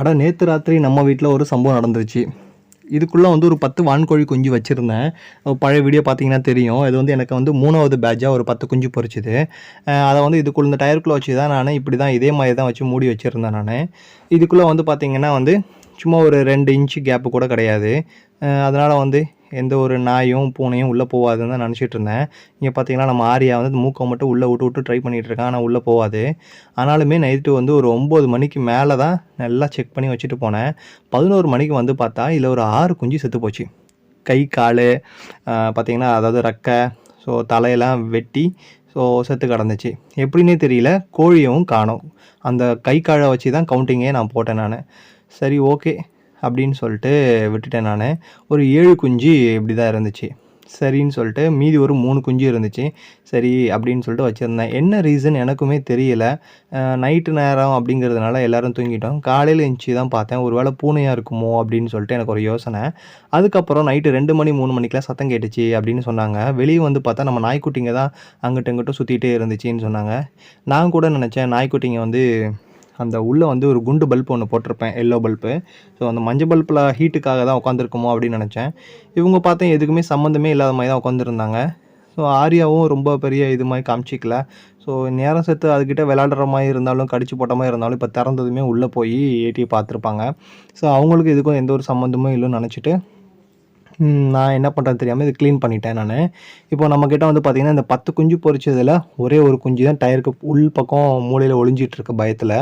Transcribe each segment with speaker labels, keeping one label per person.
Speaker 1: அட நேற்று ராத்திரி நம்ம வீட்டில் ஒரு சம்பவம் நடந்துருச்சு. இதுக்குள்ளே வந்து ஒரு பத்து வான்கோழி குஞ்சு வச்சுருந்தேன். பழைய வீடியோ பார்த்தீங்கன்னா தெரியும். இது வந்து எனக்கு வந்து மூணாவது பேட்சாக ஒரு பத்து குஞ்சு பொரிச்சுது அதை வந்து இதுக்குள்ள இந்த டயருக்குள்ளே வச்சு தான் நான் இப்படி தான் இதே மாதிரி தான் வச்சு மூடி வச்சுருந்தேன் நான். இதுக்குள்ளே வந்து பார்த்திங்கன்னா வந்து சும்மா ஒரு ரெண்டு இன்ச்சு கேப்பு கூட கிடையாது. அதனால் வந்து எந்த ஒரு நாயும் பூனையும் உள்ளே போகாதுன்னு தான் நினச்சிட்டு இருந்தேன். இங்கே பார்த்தீங்கன்னா நம்ம ஆரியா வந்து மூக்கை மட்டும் உள்ளே விட்டு விட்டு ட்ரை பண்ணிகிட்டு இருக்கான். ஆனால் உள்ளே போகாது. ஆனாலுமே நைட்டு வந்து ஒரு ஒம்பது மணிக்கு மேலே தான் நல்லா செக் பண்ணி வச்சுட்டு போனேன். பதினோரு மணிக்கு வந்து பார்த்தா இதில் ஒரு ஆறு குஞ்சு செத்து போச்சு. கை கால் பார்த்தீங்கன்னா அதாவது ரெக்கை ஸோ தலையெல்லாம் வெட்டி ஸோ செத்து கிடந்துச்சு. எப்படின்னே தெரியல கோழியும் காணும். அந்த கை காலை வச்சு தான் கவுண்டிங்கே நான் போட்டேன் நான். சரி ஓகே அப்படின்னு சொல்லிட்டு விட்டுட்டேன் நான். ஒரு ஏழு குஞ்சு இப்படி தான் இருந்துச்சு. சரின்னு சொல்லிட்டு மீதி ஒரு மூணு குஞ்சு இருந்துச்சு. சரி அப்படின்னு சொல்லிட்டு வச்சுருந்தேன். என்ன ரீசன் எனக்குமே தெரியல. நைட்டு நேரம் அப்படிங்கிறதுனால எல்லோரும் தூங்கிட்டோம். காலையில் எழுந்துச்சி தான் பார்த்தேன். ஒரு வேளை பூனையாக இருக்குமோ அப்படின்னு சொல்லிட்டு எனக்கு ஒரு யோசனை. அதுக்கப்புறம் நைட்டு ரெண்டு மணி மூணு மணிக்கெலாம் சத்தம் கேட்டுச்சு அப்படின்னு சொன்னாங்க. வெளியே வந்து பார்த்தா நம்ம நாய்க்குட்டிங்க தான் அங்கிட்ட இங்கிட்டும் சுற்றிட்டே இருந்துச்சுன்னு சொன்னாங்க. நான் கூட நினச்சேன் நாய்க்குட்டிங்க வந்து அந்த உள்ளே வந்து ஒரு குண்டு பல்ப் ஒன்று போட்டிருப்பேன் எல்லோ பல்ப்பு ஸோ அந்த மஞ்சள் பல்பில் ஹீட்டுக்காக தான் உட்காந்துருக்குமோ அப்படின்னு நினச்சேன். இவங்க பார்த்தேன் எதுக்குமே சம்மந்தமே இல்லாத மாதிரி தான் உட்காந்துருந்தாங்க ஸோ ஆரியாவும் ரொம்ப பெரிய இது மாதிரி காமிச்சிக்கல. ஸோ நேரம் சேர்த்து அதுக்கிட்ட விளாடுற மாதிரி இருந்தாலும் கடிச்சு போட்ட மாதிரி இருந்தாலும் இப்போ திறந்ததுமே உள்ளே போய் ஏடியை பார்த்துருப்பாங்க. ஸோ அவங்களுக்கு இதுக்கும் எந்த ஒரு சம்மந்தமும் இல்லைன்னு நினச்சிட்டு நான் என்ன பண்ணுறது தெரியாமல் இது க்ளீன் பண்ணிட்டேன் நான். இப்போ நம்மக்கிட்ட வந்து பார்த்திங்கன்னா இந்த பத்து குஞ்சு பொரிச்சதில் ஒரே ஒரு குஞ்சு தான் டயருக்கு உள் பக்கம் மூலையில் ஒளிஞ்சிட்டு பயத்தில்.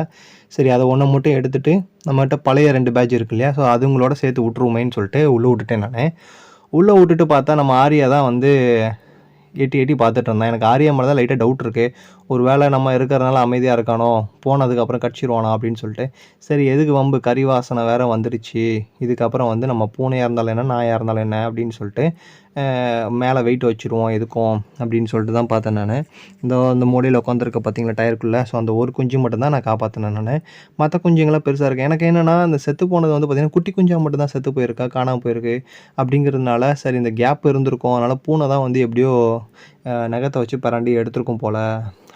Speaker 1: சரி அதை ஒன்றை மட்டும் எடுத்துகிட்டு நம்மகிட்ட பழைய ரெண்டு பேட்ச் இருக்கு இல்லையா? ஸோ அதுங்களோட சேர்த்து விட்ருவோமேன்னு சொல்லிட்டு உள்ளே விட்டுட்டேன் நான். உள்ளே விட்டுட்டு பார்த்தா நம்ம ஆரியா தான் வந்து எட்டி எட்டி பார்த்துட்டு இருந்தேன். எனக்கு ஆரியா மேலே தான் லைட்டாக டவுட் இருக்குது ஒரு வேளை நம்ம இருக்கிறதுனால அமைதியாக இருக்கானோ? போனதுக்கப்புறம் கடிச்சிருவானா அப்படின்னு சொல்லிட்டு. சரி எதுக்கு வம்பு? கறி வாசனை வேற வந்துடுச்சு இதுக்கப்புறம் வந்து நம்ம பூனையாக இருந்தாலும் என்ன நாயாக இருந்தாலும் என்ன அப்படின்னு சொல்லிட்டு மேலே வெயிட் வச்சுருவோம் எதுக்கும் அப்படின்னு சொல்லிட்டு தான் பார்த்தேன் நான். இந்த இந்த மூலையில் உட்காந்துருக்க பார்த்தீங்களா டயருக்குள்ளே ஸோ அந்த ஒரு குஞ்சு மட்டும் தான் நான் காப்பாற்றினேன் நான். மற்ற குஞ்சுங்களாம் பெருசாக இருக்குது எனக்கு என்னென்னா அந்த செத்து போனது வந்து பார்த்திங்கன்னா குட்டி குஞ்சாக மட்டும் தான் செத்து போயிருக்கா காணாமல் போயிருக்கு அப்படிங்கிறதுனால சரி இந்த கேப் இருந்திருக்கும். அதனால் பூனை தான் வந்து எப்படியோ நகத்தை வச்சு பரண்டி எடுத்திருக்கும் போல்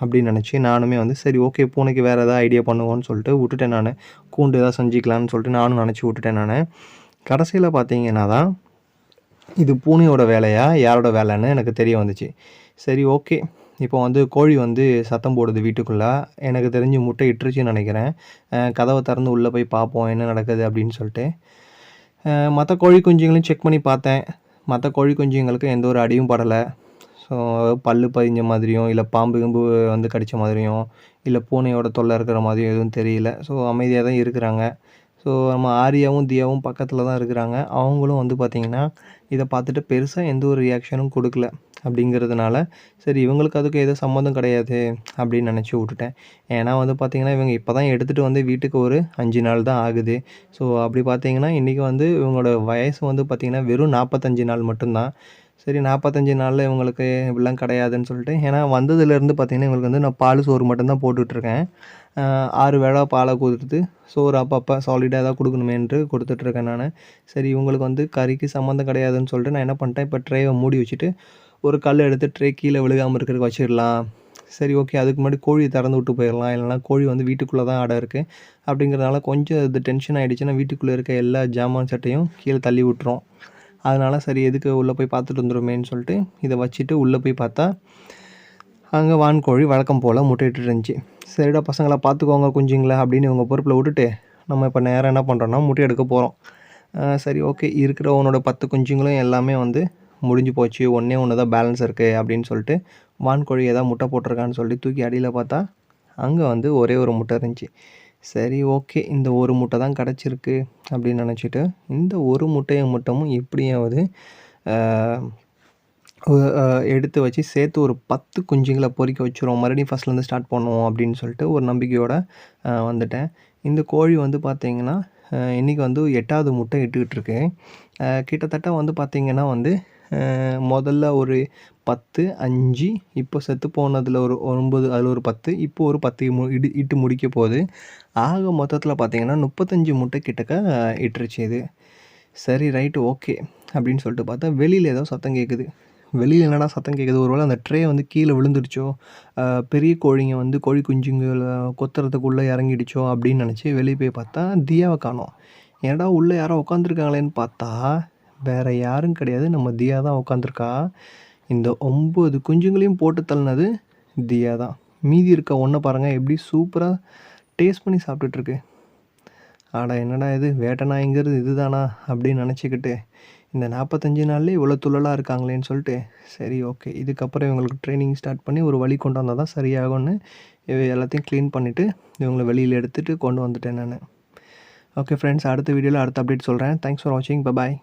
Speaker 1: அப்படின்னு நினச்சி நானுமே வந்து சரி ஓகே பூனைக்கு வேறு எதாவது ஐடியா பண்ணுவோன்னு சொல்லிட்டு விட்டுட்டேன் நான். கூண்டு எதாவது செஞ்சுக்கலான்னு சொல்லிட்டு நானும் நினச்சி விட்டுட்டேன் நான். கடைசியில் பார்த்தீங்கன்னா தான் இது பூனையோட வேலையா? யாரோட வேலைன்னு எனக்கு தெரிய வந்துச்சு. சரி ஓகே. இப்போ வந்து கோழி வந்து சத்தம் போடுது வீட்டுக்குள்ளே. எனக்கு தெரிஞ்சு முட்டை இட்டுருச்சுன்னு நினைக்கிறேன். கதவை திறந்து உள்ளே போய் பார்ப்போம் என்ன நடக்குது அப்படின்னு சொல்லிட்டு. மற்ற கோழி குஞ்சுங்களையும் செக் பண்ணி பார்த்தேன். மற்ற கோழி குஞ்சுங்களுக்கு எந்த ஒரு அடியும் படலை. ஸோ பல் பதிஞ்ச மாதிரியும் இல்லை பாம்பு கிம்பு வந்து கடித்த மாதிரியும் இல்லை பூனையோட தொல்லை இருக்கிற மாதிரியும் எதுவும் தெரியல. ஸோ அமைதியாக தான் இருக்கிறாங்க. ஸோ நம்ம ஆரியாவும் தியாவும் பக்கத்தில் தான் இருக்கிறாங்க. அவங்களும் வந்து பார்த்திங்கன்னா இதை பார்த்துட்டு பெருசாக எந்த ஒரு ரியாக்ஷனும் கொடுக்கல அப்படிங்கிறதுனால சரி இவங்களுக்கு அதுக்கு எதுவும் சம்மந்தம் கிடையாது அப்படின்னு நினச்சி விட்டுட்டேன். ஏன்னா வந்து பார்த்திங்கன்னா இவங்க இப்போ தான் எடுத்துகிட்டு வந்து வீட்டுக்கு ஒரு அஞ்சு நாள் தான் ஆகுது. ஸோ அப்படி பார்த்தீங்கன்னா இன்றைக்கி வந்து இவங்களோட வயசு வந்து பார்த்திங்கன்னா வெறும் நாற்பத்தஞ்சு நாள் மட்டும்தான். சரி நாற்பத்தஞ்சு நாளில் இவங்களுக்கு இப்படிலாம் கிடையாதுன்னு சொல்லிட்டு ஏன்னா வந்ததுலேருந்து பார்த்திங்கன்னா இவங்களுக்கு வந்து நான் பால் சோறு மட்டும்தான் போட்டுட்ருக்கேன். ஆறு வேளை பாலை கொடுத்துட்டு சோறு அப்பப்போ சாலிடாக தான் கொடுக்கணுமேன்ட்டு கொடுத்துட்ருக்கேன் நான். சரி இவங்களுக்கு வந்து கறிக்கு சம்மந்தம் கிடையாதுன்னு சொல்லிட்டு நான் என்ன பண்ணிட்டேன் இப்போ ட்ரேவை மூடி வச்சுட்டு ஒரு கல் எடுத்து ட்ரே கீழே விழுகாமல் இருக்கிறதுக்கு வச்சிடலாம். சரி ஓகே அதுக்கு முன்னாடி கோழியை திறந்து விட்டு போயிடலாம். இல்லைனா கோழி வந்து வீட்டுக்குள்ளே தான் ஆடை இருக்குது அப்படிங்கிறதுனால கொஞ்சம் இது டென்ஷன் ஆகிடுச்சுன்னா வீட்டுக்குள்ளே இருக்க எல்லா ஜாமான் சட்டையும் கீழே தள்ளி விட்டுரும். அதனால் சரி எதுக்கு உள்ளே போய் பார்த்துட்டு வந்துடுமேன்னு சொல்லிட்டு இதை வச்சுட்டு உள்ளே போய் பார்த்தா அங்கே வான்கோழி வழக்கம் போல் முட்டையிட்டு இருந்துச்சு. சரிடா பசங்களை பார்த்துக்கோங்க குஞ்சுங்களா அப்படின்னு இவங்க பொறுப்பில் விட்டுட்டு நம்ம இப்போ நேரம் என்ன பண்ணுறோன்னா முட்டை எடுக்க போகிறோம் சரி ஓகே இருக்கிற உன்னோட பத்து குஞ்சுங்களும் எல்லாமே வந்து முடிஞ்சு போச்சு ஒன்றே ஒன்று தான் பேலன்ஸ் இருக்குது அப்படின்னு சொல்லிட்டு வான்கோழி ஏதாவது முட்டை போட்டிருக்கான்னு சொல்லி தூக்கி அடியில் பார்த்தா அங்கே வந்து ஒரே ஒரு முட்டை இருந்துச்சு. சரி ஓகே இந்த ஒரு முட்டை தான் கிடச்சிருக்கு அப்படின்னு நினச்சிட்டு இந்த ஒரு முட்டையை மட்டுமும் எப்படியாவது எடுத்து வச்சு சேர்த்து ஒரு பத்து குஞ்சுங்களை பொறிக்க வச்சுருவோம். மறுபடியும் ஃபஸ்ட்லேருந்து ஸ்டார்ட் பண்ணுவோம் அப்படின்னு சொல்லிட்டு ஒரு நம்பிக்கையோடு வந்துட்டேன். இந்த கோழி வந்து பார்த்திங்கன்னா இன்றைக்கி வந்து எட்டாவது முட்டை இட்டுக்கிட்டு இருக்கு. கிட்டத்தட்ட வந்து பார்த்திங்கன்னா வந்து முதல்ல ஒரு பத்து அஞ்சு இப்போ செத்து போனதில் ஒரு ஒன்பது அதில் ஒரு பத்து இப்போ ஒரு பத்து மு இடு இட்டு முடிக்க போகுது. ஆக மொத்தத்தில் பார்த்தீங்கன்னா முப்பத்தஞ்சு முட்டை கிட்டக்க இட்டுருச்சு இது. சரி ரைட்டு ஓகே அப்படின்னு சொல்லிட்டு பார்த்தா வெளியில் ஏதோ சத்தம் கேட்குது வெளியில் என்னடா சத்தம் கேட்குது ஒருவேளை அந்த ட்ரே வந்து கீழே விழுந்துடுச்சோ? பெரிய கோழிங்க வந்து கோழி குஞ்சுங்கள் கொத்துறதுக்குள்ளே இறங்கிடுச்சோ? அப்படின்னு நினச்சி வெளியே போய் பார்த்தா தியாவை காணோம். ஏன்டா உள்ளே யாரோ உட்காந்துருக்காங்களேன்னு பார்த்தா வேறு யாரும் கிடையாது. நம்ம தியா தான் உட்காந்துருக்கா இந்த ஒம்பது குஞ்சுங்களையும் போட்டு தள்ளினது தியா தான். மீதி இருக்க ஒன்றை பாருங்கள் எப்படி சூப்பராக டேஸ்ட் பண்ணி சாப்பிட்டுட்ருக்கு. ஆடா என்னடா இது? வேட்டநாய்ங்கிறது இது தானா அப்படின்னு நினச்சிக்கிட்டு இந்த நாற்பத்தஞ்சு நாள்லேயே இவ்வளோ துள்ளலாக இருக்காங்களேன்னு சொல்லிட்டு சரி ஓகே இதுக்கப்புறம் இவங்களுக்கு ட்ரைனிங் ஸ்டார்ட் பண்ணி ஒரு வழி கொண்டு வந்தால் தான் சரியாகும்னு இவ எல்லாத்தையும் க்ளீன் பண்ணிவிட்டு இவங்களை வெளியில் எடுத்துகிட்டு கொண்டு வந்துட்டேன் நான். ஓகே ஃப்ரெண்ட்ஸ் அடுத்த வீடியோவில் அடுத்த அப்டேட் சொல்கிறேன் தேங்க்ஸ் ஃபார் வாட்சிங் பாய்